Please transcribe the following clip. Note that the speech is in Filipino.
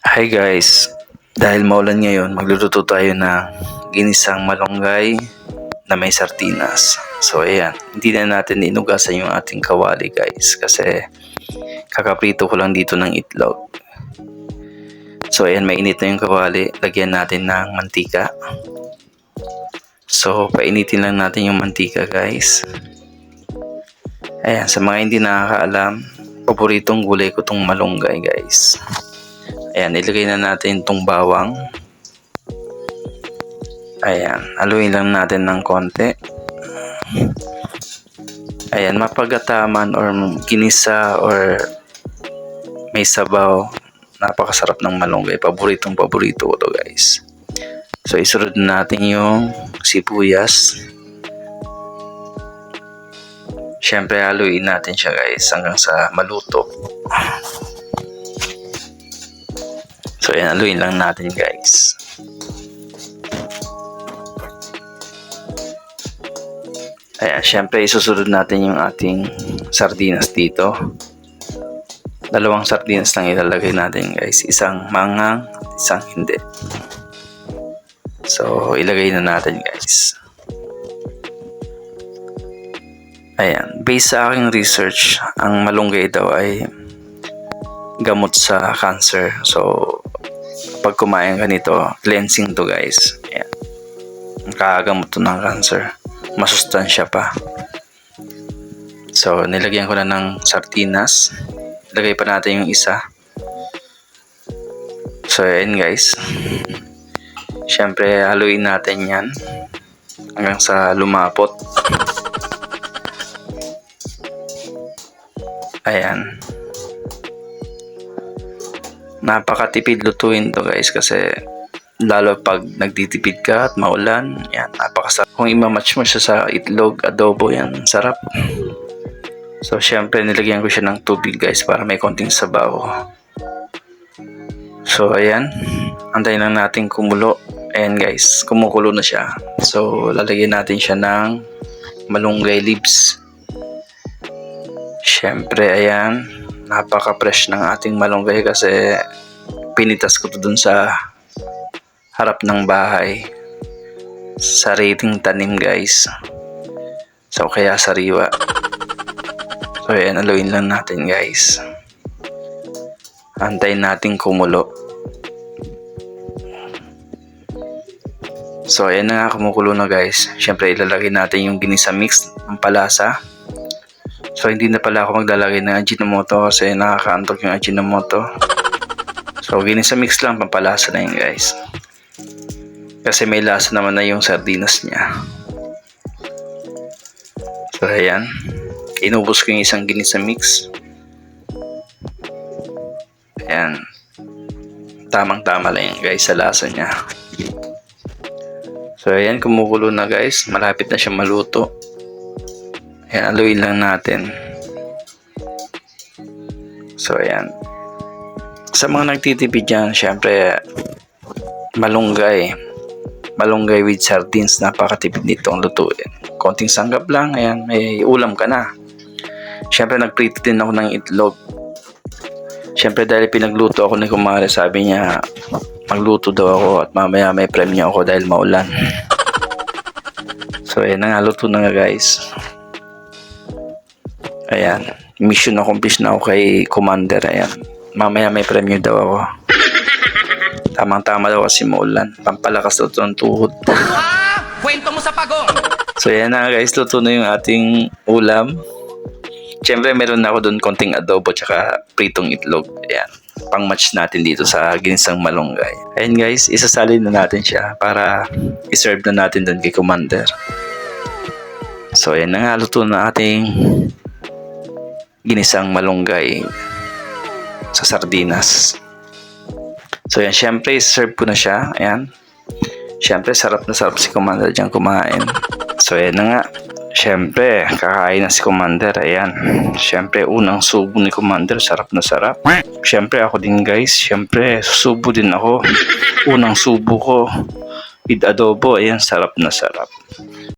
Hi guys, dahil maulan ngayon, magluluto tayo ng ginisang malunggay na may sardinas. So ayan, hindi na natin inugasan yung ating kawali guys kasi kakaprito ko lang dito ng itlog. So ayan, mainit na yung kawali, lagyan natin ng mantika. So painitin lang natin yung mantika guys. Ayan, sa mga hindi nakakaalam, paboritong gulay ko tong malunggay guys. Ayan, ilagay na natin itong bawang. Ayan, haluin lang natin ng konti. Ayan, mapagataman or kinisa or may sabaw. Napakasarap ng malunggay. Paboritong paborito ko to guys. So, isunod natin yung sibuyas. Siyempre, haluin natin siya guys hanggang sa maluto. So, ayan, haluin lang natin guys. Ayan, syempre isusunod natin yung ating sardinas dito. Dalawang sardinas lang ilalagay natin guys. Isang mangang, isang hindi. So, ilagay na natin guys. Ayan, based sa aking research, ang malunggay daw ay gamot sa cancer. So, pag kumain ka nito, cleansing to guys. Ayan. Kakagamot to ng cancer. Masustansya pa. So, nilagyan ko na ng sardinas. Lagay pa natin yung isa. So, ayan guys. Siyempre, haluin natin yan. Hanggang sa lumapot. Ayan napakatipid lutuin to guys kasi lalo pag nagtitipid ka at maulan yan napakasarap. Kung imamatch mo siya sa itlog adobo yan sarap. So syempre nilagyan ko siya ng tubig guys para may konting sabaw. So ayan. Antayin lang natin kumulo. Ayan guys kumukulo na siya. So lalagyan natin siya ng malunggay leaves. Syempre ayan napaka-fresh ng ating malunggay kasi pinitas ko to dun sa harap ng bahay. Sariling tanim guys. So kaya sariwa. So ayan, aluin lang natin guys. Antayin natin kumulo. So ayan na nga kumukulo na guys. Siyempre ilalagay natin yung ginisa mix ng palasa. So hindi na pala ako maglalagay ng Ajinomoto kasi nakakaantok yung Ajinomoto. So ginisa mix lang pampalasa na yun guys. Kasi may lasa naman na yung sardinas niya. So ayan. Inubos ko yung isang ginisa mix. Ayan. Tamang tama lang yan guys sa lasa niya. So ayan kumukulo na guys. Malapit na siya maluto. Ayan, aluin lang natin. So, ayan. Sa mga nagtitipid dyan, syempre, malunggay. Malunggay with sardines. Napakatipid nito ang lutuin. Konting sanggap lang, ayan, may ulam ka na. Syempre, nagprito din ako ng itlog. Syempre, dahil pinagluto ako ni Kumare, sabi niya, magluto daw ako at mamaya may premyo ako dahil maulan. So, ayan na nga, luto na nga guys. Ayan. Mission accomplished na ako kay Commander. Ayan. Mamaya may premyo daw ako. Tamang-tama daw kasi maulan. Pampalakas daw ito ng tuhod. Ah! Kwento mo sa pagong! So yan na guys. Luto na yung ating ulam. Siyempre meron na ako doon konting adobo tsaka pritong itlog. Ayan. Pang-match natin dito sa ginsang malunggay. Ayan guys. Isasalin na natin siya para iserve na natin doon kay Commander. So ayan na nga. Luto na ating ginisang malunggay sa sardinas. So yan, syempre serve ko na siya. Ayan. Syempre sarap na sarap si Commander dyan kumain. So yan na nga. Syempre, kakain na si Commander. Ayan. Syempre, unang subo ni Commander. Sarap na sarap. Syempre, ako din guys. Syempre, susubo din ako. Unang subo ko. With adobo. Ayan, sarap na sarap.